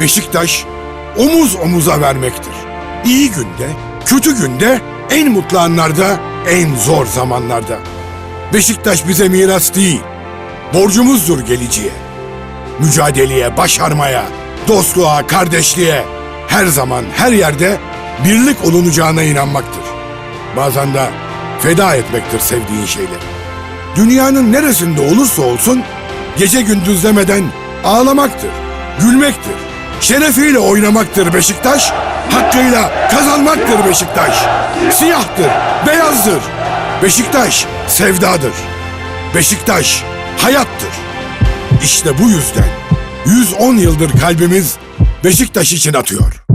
Beşiktaş omuz omuza vermektir. İyi günde, kötü günde, en mutlu anlarda, en zor zamanlarda. Beşiktaş bize miras değil, borcumuzdur geleceğe. Mücadeleye, başarmaya, dostluğa, kardeşliğe, her zaman, her yerde birlik olunacağına inanmaktır. Bazen de feda etmektir sevdiğin şeyleri. Dünyanın neresinde olursa olsun gece gündüz demeden ağlamaktır, gülmektir, şerefiyle oynamaktır Beşiktaş, hakkıyla kazanmaktır Beşiktaş. Siyahtır, beyazdır. Beşiktaş sevdadır. Beşiktaş hayattır. İşte bu yüzden 110 yıldır kalbimiz Beşiktaş için atıyor.